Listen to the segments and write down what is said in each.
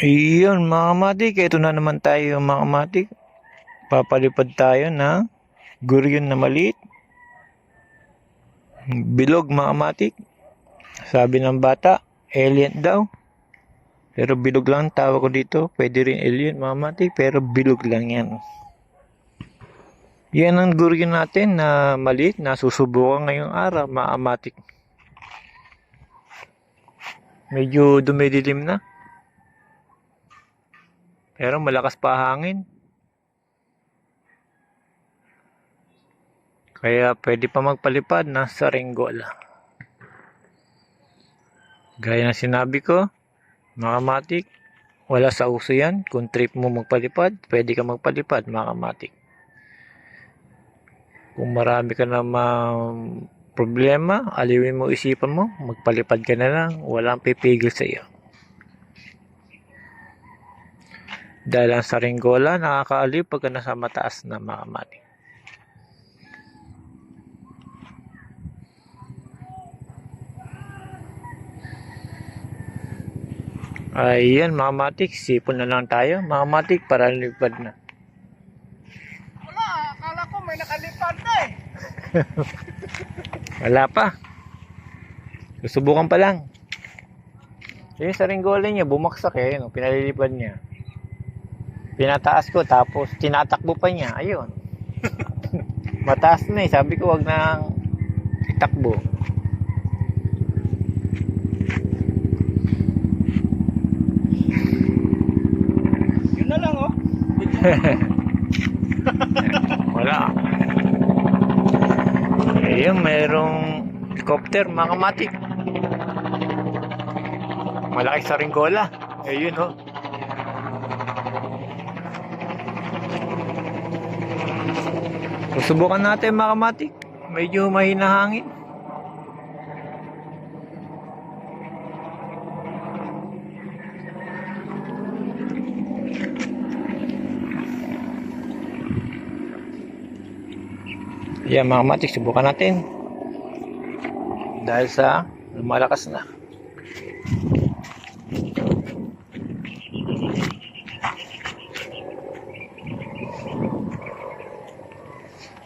Iyon mga matik, ito na naman tayo mga matik. Papalipad tayo na guryon na maliit. Bilog mga matik. Sabi ng bata, alien daw. Pero bilog lang ang tawag ko dito. Pwede rin alien mga matik, pero bilog lang yan. Yan ang guryon natin na maliit na susubukan ngayong araw mga matik. Medyo dumidilim na. Pero malakas pa hangin. Kaya pwede pa magpalipad na sa Ringgola. Gaya ng sinabi ko, mga matik, wala sa uso yan. Kung trip mo magpalipad, pwede ka magpalipad, mga matik. Kung marami ka namang problema, aliwin mo isipan mo, magpalipad ka na lang, walang pipigil sa iyo. Dahil ang saringgola, nakakaaliw pagka nasa mataas na mga matik. Ayan mga matik, sipon na lang tayo. Mga matik, para lipad na. Wala, akala ko may nakalipad na eh. Wala pa. Susubukan pa lang. Yung saringgola niya, bumaksak eh. Yun, pinalilipad niya. Pinataas ko, tapos tinatakbo pa niya. Ayun. Mataas na eh. Sabi ko, wag nang itakbo. Yun na lang oh. Wala. Ayun, mayroong helicopter, mga matik. Malaki sa ringgola. Ayun, oh. Susubukan natin mga matik. Medyo mahina hangin. Yan mga matik, subukan natin. Dahil sa lumalakas na.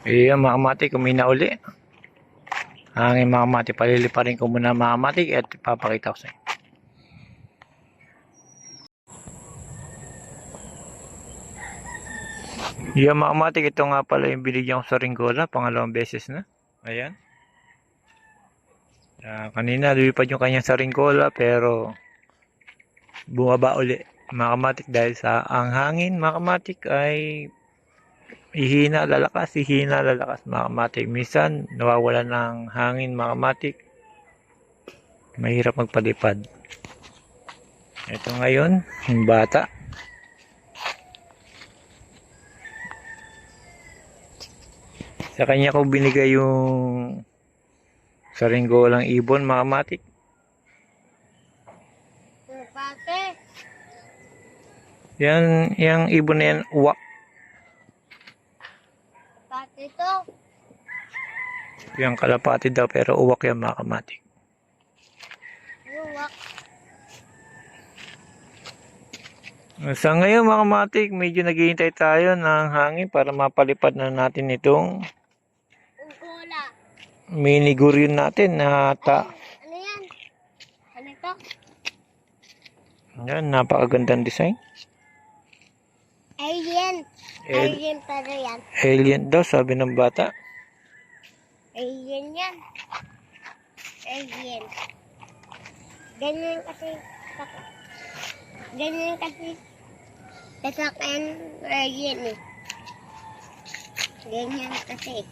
Ayan mga matik, kumina uli. Hangin mga matik, paliliparin ko muna mga matik at ipapakita ko sa inyo. Yan mga matik, ito nga pala yung binigyan ko sa Ringola, pangalawang beses na. Ayan. Ah, kanina lumipad yung kanya sa Ringola pero bumaba uli mga kamatik dahil sa ang hangin mga kamatik ay ihina lalakas, ihina lalakas mga kamatik. Minsan nawawala ng hangin mga kamatik. Mahirap magpalipad. Ito ngayon, yung bata. Sa kanya ko binigay yung saringgolang ibon mga kamatik. Yan, yung ibon na yan, uwak. Pate to. Yung kalapati daw, pero uwak yan mga kamatik. Luwak. Sa ngayon mga kamatik, medyo naghihintay tayo ng hangin para mapalipad na natin itong Unggola. mini guryon natin na ta. Ano yan? Ano ito? Yan, napakagandang design. Alien. Alien pero yan. alien daw, sabi ng bata. Alien yan. Alien. Ganyan kasi. Ganyan kasi. Sasakyan alien eh. Ganyan kasi.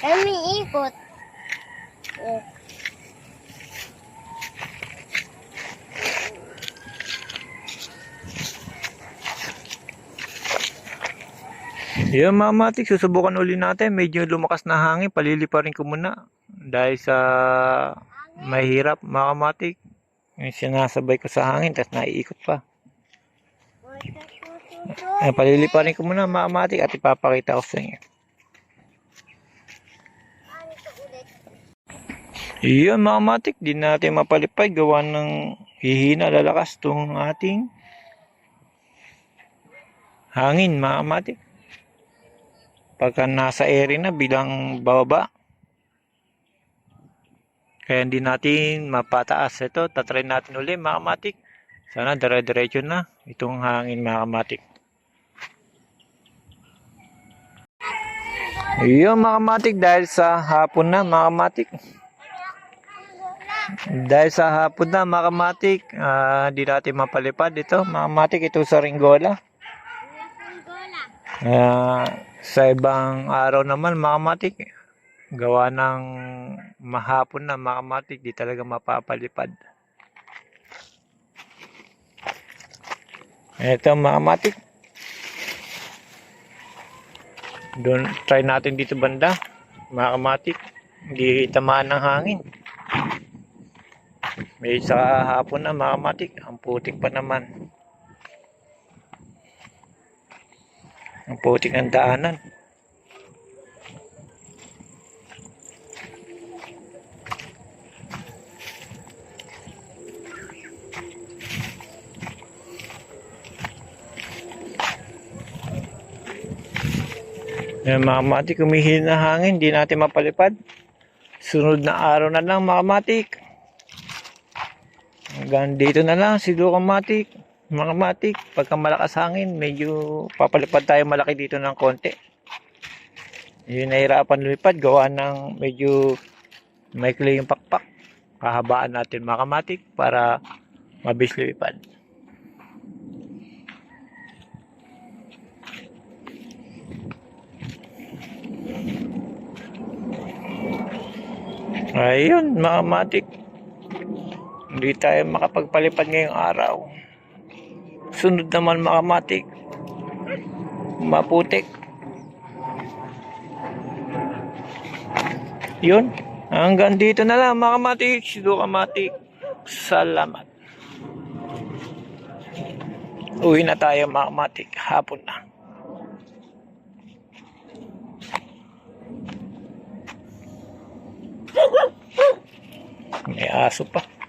Kami ikot. Oh. Yan mga kamatik, susubukan uli natin. Medyo lumakas na hangin, paliliparin ko muna. Dahil sa mahirap mga kamatik. Yung sinasabay ko sa hangin, tapos naiikot pa. Ay, paliliparin ko muna mga kamatik at ipapakita ko sa inyo. Iyon mga matik, di natin mapalipay gawa ng hihina lalakas tong ating hangin mga kamatik. Pagka nasa area na bilang bababa. Kaya hindi natin mapataas ito. Tatry natin uli mga kamatik. Sana dire-diretso na itong hangin mga kamatik. Yun mga kamatik dahil sa hapon na mga kamatik. Dahil sa hapon na mga kamatik, ah, di natin mapalipad ito. Mga kamatik, ito sa Ringola. Ah, sa ibang araw naman mga kamatik, gawa ng mahapon na mga kamatik, di talaga mapapalipad. Ito mga kamatik. Doon, try natin dito banda. Mga kamatik. Hindi tamaan ng hangin. May sa hapon na mga kamatik. Ang putik pa naman. Ang putik ng daanan. Yan mga kamatik, kumihil na hangin, hindi natin mapalipad. Sunod na araw na lang mga kamatik. Hanggang dito na lang si Kamatik. Mga kamatik, pagka malakas hangin, medyo papalipad tayo malaki dito ng konti. Yun nahirapan lumipad, gawa ng medyo maikli yung pakpak. Kahabaan natin mga kamatik para mabilis lumipad. Ayun, mga matik. Hindi tayo makapagpalipad ngayong araw. Sunod naman mga. Maputik. Yun. Hanggang dito na lang mga matik. Sido. Salamat. Uwi na tayo mga. Hapon na. May aso pa.